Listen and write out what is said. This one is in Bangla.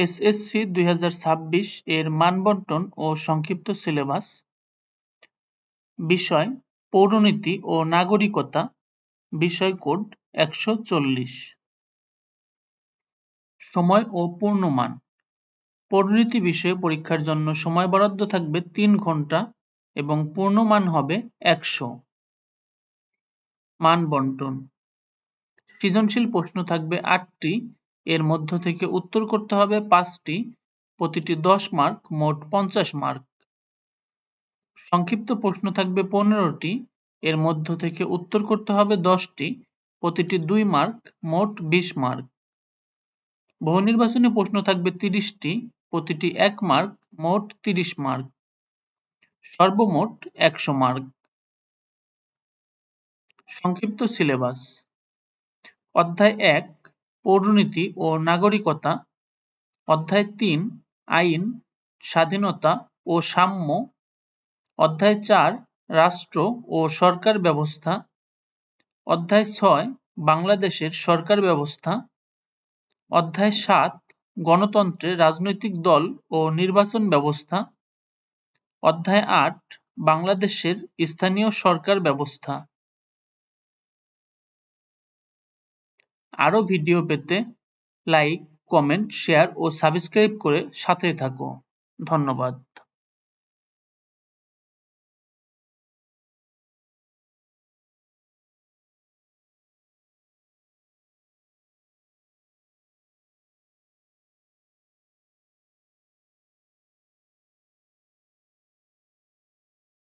এসএসসি দুই হাজার ছাব্বিশ এর মানবন্টন ও সংক্ষিপ্ত সিলেবাস। বিষয়, পৌরনীতি ও নাগরিকতা। বিষয় কোড, একশো চল্লিশ। সময় ও পূর্ণমান। পরিণতি বিষয়ে পরীক্ষার জন্য সময় বরাদ্দ থাকবে তিন ঘণ্টা এবং পূর্ণমান হবে একশো। মান বন্টন সৃজনশীল প্রশ্ন থাকবে আটটি। এর মধ্য থেকে উত্তর করতে হবে পাঁচটি। প্রতিটি দশ মার্ক, মোট পঞ্চাশ মার্ক। সংক্ষিপ্ত প্রশ্ন থাকবে পনেরোটি। এর মধ্য থেকে উত্তর করতে হবে দশটি। প্রতিটি দুই মার্ক, মোট বিশ মার্ক। বহু নির্বাচনী প্রশ্ন থাকবে তিরিশটি। প্রতিটি এক মার্ক, মোট তিরিশ মার্ক। সর্বমোট একশো মার্ক। সংক্ষিপ্ত সিলেবাস। অধ্যায় এক পৌরনীতি ও নাগরিকতা, অধ্যায় তিন, আইন, স্বাধীনতা ও সাম্য, অধ্যায় চার, রাষ্ট্র ও সরকার ব্যবস্থা, অধ্যায় ছয়, বাংলাদেশের সরকার ব্যবস্থা, অধ্যায় সাত, গণতন্ত্রে রাজনৈতিক দল ও নির্বাচন ব্যবস্থা, অধ্যায় আট, বাংলাদেশের স্থানীয় সরকার ব্যবস্থা। আরও ভিডিও পেতে লাইক কমেন্ট শেয়ার ও সাবস্ক্রাইব করে সাথে থাকো। ধন্যবাদ।